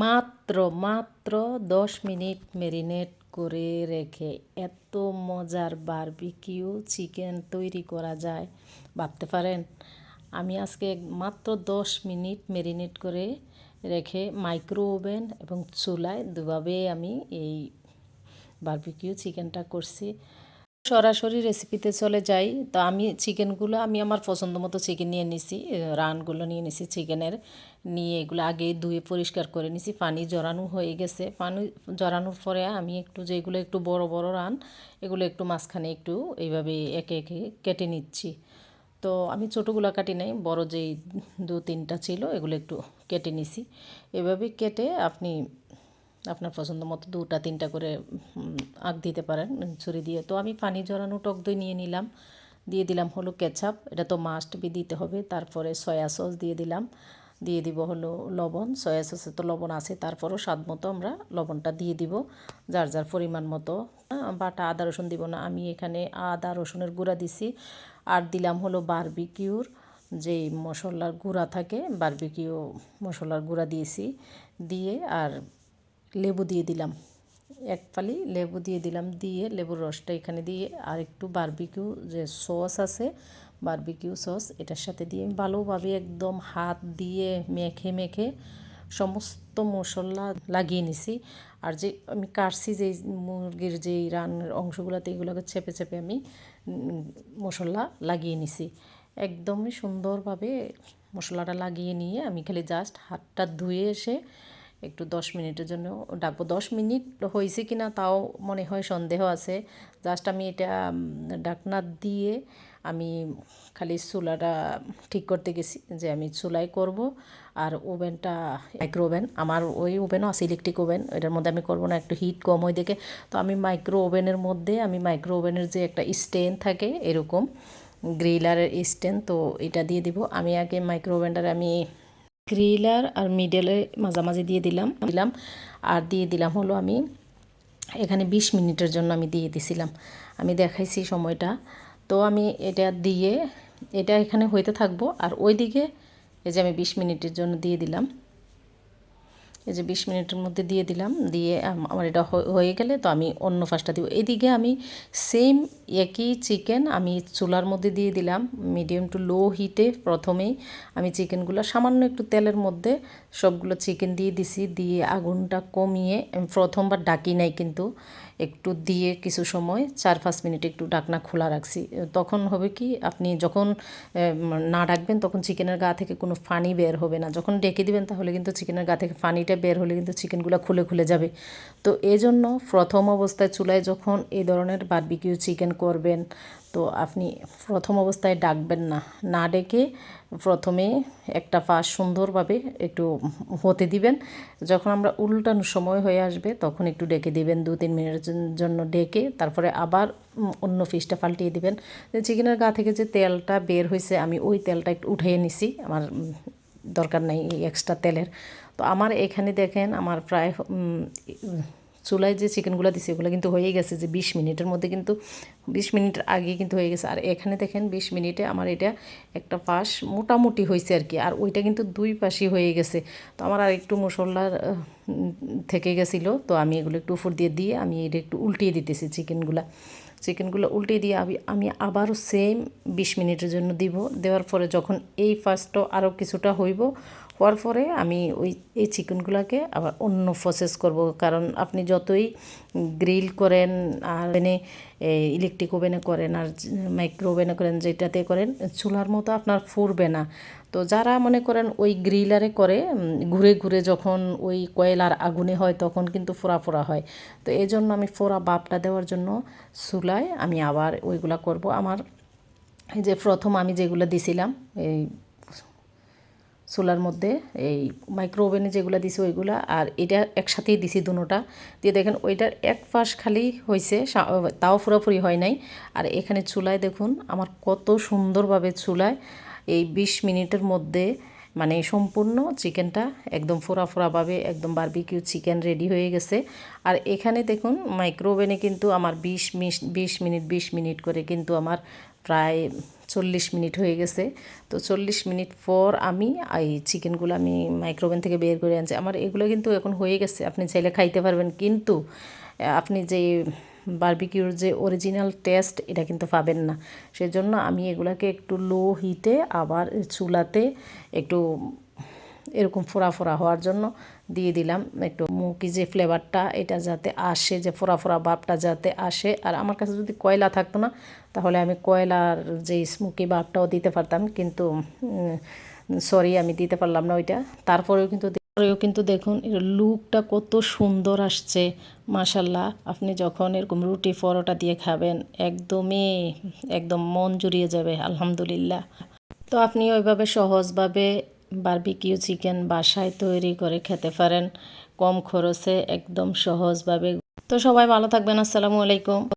মাত্র মাত্র দশ মিনিট ম্যারিনেট করে রেখে এত মজার বারবিকিউ চিকেন তৈরি করা যায়। ভাবতে পারেন, আমি আজকে মাত্র দশ মিনিট ম্যারিনেট করে রেখে মাইক্রো ওভেন এবং চুলায় দুভাবে আমি এই বারবিকিউ চিকেনটা করছি। সরাসরি রেসিপিতে চলে যাই। তো আমি চিকেনগুলো আমি আমার পছন্দ মতো চিকেন নিয়ে নিছি। রানগুলো নিয়ে নিছি চিকেনের নিয়ে এগুলো আগে ধুয়ে পরিষ্কার করে নিছি। পানি জড়ানো হয়ে গেছে। পানি জড়ানোর পরে আমি একটু যেগুলো একটু বড় বড় রান, এগুলো একটু মাঝখানে একটু এইভাবে একে একে কেটে নিচ্ছি। তো আমি ছোটোগুলো কাটি নাই, বড় যেই দু তিনটা ছিল, এগুলো একটু কেটে নিছি। এভাবে কেটে আপনি আপনার পছন্দ মতো দুটা, তিনটা করে আগ দিতে পারেন, ছুরি দিয়ে। তো আমি পানি জড়ানো টক দই নিয়ে নিলাম। দিয়ে দিলাম হলো কেচাপ, এটা তো মাস্ট বি দিতে হবে। তারপরে সয়া সস দিয়ে দিলাম। দিয়ে দিব হলো লবণ। সয়া সসে তো লবণ আছে, তারপরও স্বাদ মতো আমরা লবণটা দিয়ে দিব। যার যার পরিমাণ মতো। বাটা আদা রসুন দিব না, আমি এখানে আদা রসুনের গুঁড়া দিছি। আর দিলাম হলো বারবিকিউর যেই মশলার গুঁড়া থাকে বারবিকিউ মশলার গুঁড়া দিয়েছি। দিয়ে আর লেবু দিয়ে দিলাম। এক ফালি লেবু দিয়ে দিলাম, দিয়ে লেবুর রসটা এখানে দিয়ে আর একটু বারবিকিউ যে সস আছে বারবিকিউ সস এটার সাথে দিয়ে আমি ভালোভাবে একদম হাত দিয়ে মেখে মেখে সমস্ত মশলা লাগিয়ে নিছি। আর যে আমি কাটছি যে মুরগির যেই রান্নার অংশগুলোতে এগুলোকে চেপে চেপে আমি মশলা লাগিয়ে নিছি। একদমই সুন্দরভাবে মশলাটা লাগিয়ে নিয়ে আমি খালি জাস্ট হাতটা ধুয়ে এসে একটু দশ মিনিটের জন্য ডাকবো। দশ মিনিট হয়েছে কি না তাও মনে হয় সন্দেহ আছে। জাস্ট আমি এটা ডাকনা দিয়ে আমি খালি চুলাটা ঠিক করতে গেছি যে আমি চুলাই করব। আর ওভেনটা মাইক্রো ওভেন আমার ওই ওভেনও আছে ইলেকট্রিক ওভেন এটার মধ্যে আমি করব না, একটু হিট কম হয় দেখে। তো আমি মাইক্রো ওভেনের মধ্যে, আমি মাইক্রো ওভেনের যে একটা স্ট্যান্ড থাকে এরকম গ্রিলারের স্টেন তো এটা দিয়ে দিব। আমি আগে মাইক্রো ওভেনটার আমি গ্রিলার আর মিডলে মাঝামাঝি দিয়ে দিলাম দিলাম। আর দিয়ে দিলাম হলো আমি, এখানে ২০ মিনিটের জন্য আমি দিয়ে দিছিলাম। আমি দেখাইছি সময়টা। তো আমি এটা দিয়ে, এটা এখানে হইতে থাকব। আর ওই দিকে এই যে আমি ২০ মিনিটের জন্য দিয়ে দিলাম। এই যে বিশ মিনিটের মধ্যে দিয়ে দিলাম, দিয়ে আমার এটা হয়ে গেলে তো আমি অন্য ফাঁসটা দিব। এদিকে আমি সেম একই চিকেন আমি চুলার মধ্যে দিয়ে দিলাম মিডিয়াম টু লো হিটে প্রথমেই আমি চিকেনগুলো সামান্য একটু তেলের মধ্যে সবগুলো চিকেন দিয়ে দিছি, দিয়ে আগুনটা কমিয়ে প্রথমবার ডাকি নাই কিন্তু, একটু দিয়ে কিছু সময়, চার পাঁচ মিনিট একটু ডাকনা খোলা রাখছি। তখন হবে কি, আপনি যখন না ডাকবেন তখন চিকেনের গা থেকে কোনো ফানি বের হবে না। যখন ডেকে দিবেন তাহলে কিন্তু চিকেনের গা থেকে ফানিটা বের হলে কিন্তু চিকেনগুলো খুলে খুলে যাবে। তো এই জন্য প্রথম অবস্থায় চুলায় যখন এই ধরনের বারবিকিউ চিকেন করবেন, তো আপনি প্রথম অবস্থায় ডাকবেন না। না ডেকে প্রথমে একটা পাশ সুন্দরভাবে একটু হতে দিবেন। যখন আমরা উল্টানোর সময় হয়ে আসবে, তখন একটু ডেকে দিবেন দু তিন মিনিটের জন্য ডেকে তারপরে আবার অন্য ফিসটা পাল্টিয়ে দিবেন। চিকেনের গা থেকে যে তেলটা বের হয়েছে আমি ওই তেলটা একটু উঠিয়ে নিছি। আমার দরকার নেই এক্সট্রা তেলের। তো আমার এখানে দেখেন আমার প্রায় চুলায় যে চিকেনগুলো দিছে ওগুলো কিন্তু হয়ে গেছে যে বিশ মিনিটের মধ্যে কিন্তু, বিশ মিনিট আগে কিন্তু হয়ে গেছে। আর এখানে দেখেন বিশ মিনিটে আমার এটা একটা পাশ মোটামুটি হয়েছে আর কি। আর ওইটা কিন্তু দুই পাশই হয়ে গেছে। তো আমার আর একটু মশলার থেকে গেছিল। তো আমি এগুলো একটু উপর দিয়ে দিয়ে আমি এটা একটু উল্টিয়ে দিতেছি চিকেনগুলা। চিকেনগুলো উল্টে দিয়ে আমি আমি আবারও সেম বিশ মিনিটের জন্য দিব। দেওয়ার পরে যখন এই ফার্স্টটা আরও কিছুটা হইব হওয়ার পরে আমি ওই, এই চিকেনগুলোকে আবার অন্য প্রসেস করব। কারণ আপনি যতই গ্রিল করেন আর এনে ইলেকট্রিক ওভেনে করেন আর মাইক্রো ওভেনে করেন, যেটাতে করেন, চুলার মতো আপনার ফুরবে না। তো যারা মনে করেন ওই গ্রিলারে করে ঘুরে ঘুরে যখন ওই কয়লার আগুনে হয়, তখন কিন্তু ফোড়া ফোড়া হয়। তো এই জন্য আমি ফোড়া বাপটা দেওয়ার জন্য চুলায় আমি আবার ওইগুলা করব। আমার যে প্রথম আমি যেগুলো দিছিলাম, এই চুলার মধ্যে এই মাইক্রো ওভেনে যেগুলো দিছি ওইগুলা, আর এটা একসাথেই দিছি দুটোটা দিয়ে দেখেন ওইটার এক পাশ খালি হয়েছে তাও পুরোপুরি হয় নাই। আর এখানে চুলায় দেখুন, আমার কত সুন্দরভাবে চুলায় এই বিশ মিনিটের মধ্যে মানে সম্পূর্ণ চিকেনটা একদম ফোড়া ফোড়াভাবে একদম বারবিকিউ চিকেন রেডি হয়ে গেছে। আর এখানে দেখুন মাইক্রো ওভেনে কিন্তু আমার বিশ মিশ, বিশ মিনিট বিশ মিনিট করে কিন্তু আমার প্রায় চল্লিশ মিনিট হয়ে গেছে। তো চল্লিশ মিনিট পর আমি, এই চিকেনগুলো আমি মাইক্রোওভেন থেকে বের করে আনছি। আমার এগুলো কিন্তু এখন হয়ে গেছে, আপনি চাইলে খাইতে পারবেন। কিন্তু, আপনি যে বারবিকিউর যে অরিজিনাল টেস্ট এটা কিন্তু পাবেন না। সেজন্য আমি এগুলাকে একটু লো হিটে আবার চুলাতে একটু এরকম ফোড়া ফোড়া হওয়ার জন্য দিয়ে দিলাম একটু মুকি যে ফ্লেভারটা এটা যাতে আসে, যে ফোড়া ফোড়া ভাবটা যাতে আসে। আর আমার কাছে যদি কয়লা থাকতো না, তাহলে আমি কয়লার যে স্মুকি ভাবটাও দিতে পারতাম, কিন্তু সরি আমি দিতে পারলাম না ওইটা। তারপরেও কিন্তু পরেও কিন্তু দেখুন, এর লুকটা কত সুন্দর আসছে মাশাল্লাহ আপনি যখন এরকম রুটি পরোটা দিয়ে খাবেন, একদমই, একদম মন জুড়িয়ে যাবে, আলহামদুলিল্লাহ। তো আপনি ওইভাবে সহজভাবে বারবিকিউ চিকেন বাসায় তৈরি করে খেতে পারেন। কম খরচে, একদম সহজভাবে। তো সবাই ভালো থাকবেন, আসসালামু আলাইকুম।